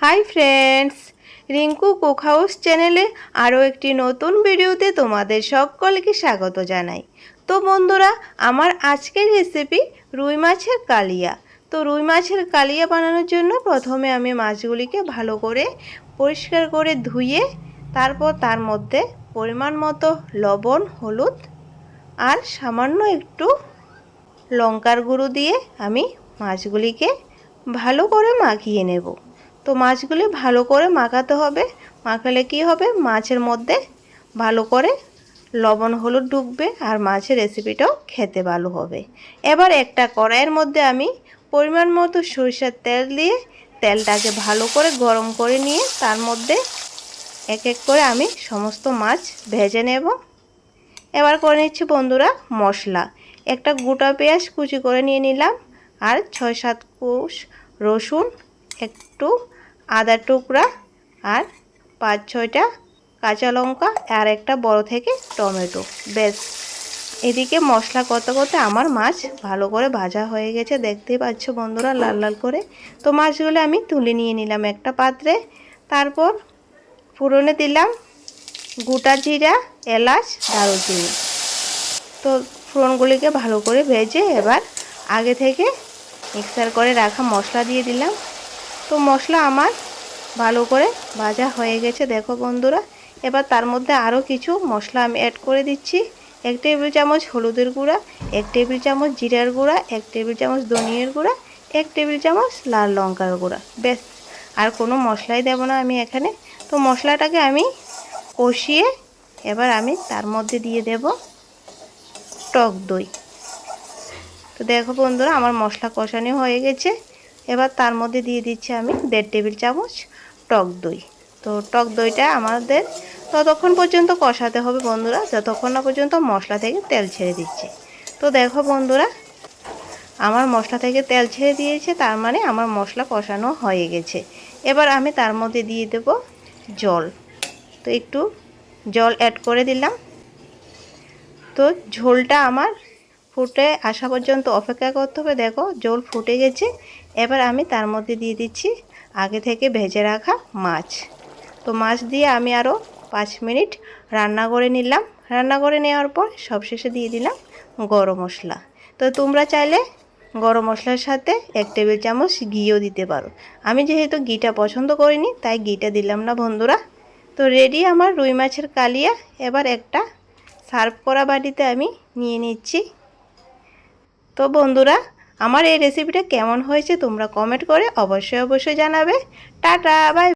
Hi friends Rinku cook house চ্যানেলে আরও একটি নতুন ভিডিওতে তোমাদের সকলকে স্বাগত জানাই। তো বন্ধুরা, আমার আজকের রেসিপি রুই মাছের কালিয়া। তো রুই মাছের কালিয়া বানানোর জন্য প্রথমে আমি মাছগুলিকে ভালো করে পরিষ্কার করে ধুয়ে, তারপর তার মধ্যে পরিমাণ মতো লবণ, হলুদ আর সামান্য একটু লঙ্কার গুঁড়ো দিয়ে আমি মাছগুলিকে ভালো করে মাখিয়ে নেব। তো মাছগুলি ভালো করে মাখাতে হবে। মাখালে কি হবে? মাছের মধ্যে ভালো করে লবণ, হলুদ ঢুকবে আর মাছের রেসিপিটাও খেতে ভালো হবে। এবার একটা কড়াইয়ের মধ্যে আমি পরিমাণ মতো সরিষার তেল দিয়ে তেলটাকে ভালো করে গরম করে নিয়ে তার মধ্যে এক এক করে আমি সমস্ত মাছ ভেজে নেব। এবার করে নিচ্ছি বন্ধুরা মশলা। একটা গোটা পেঁয়াজ কুচি করে নিয়ে নিলাম আর ছয় সাত কোষ রসুন একটু আদা টুকরা আর পাঁচ ছয়টা কাঁচা লঙ্কা আর একটা বড় থেকে টমেটো বেশ এদিকে মশলা করতে করতে আমার মাছ ভালো করে ভাজা হয়ে গেছে, দেখতেই পাচ্ছ বন্ধুরা, লাল লাল করে। তো মাছগুলো আমি তুলে নিয়ে নিলাম একটা পাত্রে। তারপর ফুরনে দিলাম গোটা জিরা, এলাচ, দারুচিনি। তো ফোড়নগুলিকে ভালো করে ভেজে এবার আগে থেকে মিক্সার করে রাখা মশলা দিয়ে দিলাম। তো মশলা আমার ভালো করে ভাজা হয়ে গেছে, দেখো বন্ধুরা। এবার তার মধ্যে আরও কিছু মশলা আমি অ্যাড করে দিচ্ছি। এক টেবিল চামচ হলুদের গুঁড়া, এক টেবিল চামচ জিরার গুঁড়া, এক টেবিল চামচ ধনিয়ার গুঁড়া, এক টেবিল চামচ লাল লঙ্কার গুঁড়া। বেশ আর কোনো মশলাই দেব না আমি এখানে। তো মশলাটাকে আমি কষিয়ে এবার আমি তার মধ্যে দিয়ে দেব টক দই। তো দেখো বন্ধুরা, আমার মশলা কষানো হয়ে গেছে। এবার তার মধ্যে দিয়ে দিচ্ছি আমি দেড় টেবিল চামচ টক দই। তো টক দইটা আমাদের ততক্ষণ পর্যন্ত কষাতে হবে বন্ধুরা, যতক্ষণ না পর্যন্ত মশলা থেকে তেল ছেড়ে দিচ্ছে। তো দেখো বন্ধুরা, আমার মশলা থেকে তেল ছেড়ে দিয়েছে, তার মানে আমার মশলা কষানো হয়ে গেছে। এবার আমি তার মধ্যে দিয়ে দেব জল। তো একটু জল অ্যাড করে দিলাম। তো ঝোলটা আমার ফুটে আসা পর্যন্ত অপেক্ষা করতে হবে। দেখো জল ফুটে গেছে। এবার আমি তার মধ্যে দিয়ে দিচ্ছি আগে থেকে ভেজে রাখা মাছ। তো মাছ দিয়ে আমি আরও পাঁচ মিনিট রান্না করে নিলাম। রান্না করে নেওয়ার পর সবশেষে দিয়ে দিলাম গরম মশলা। তো তোমরা চাইলে গরম মশলার সাথে এক টেবিল চামচ ঘিও দিতে পারো। আমি যেহেতু ঘিটা পছন্দ করিনি, তাই ঘিটা দিলাম না বন্ধুরা। তো রেডি আমার রুই মাছের কালিয়া। এবার একটা সার্ভ করা বাটিতে আমি নিয়ে নিচ্ছি। তো বন্ধুরা আমার এই রেসিপিটা কেমন হয়েছে তোমরা কমেন্ট করে অবশ্যই অবশ্যই জানাবে। Tata bye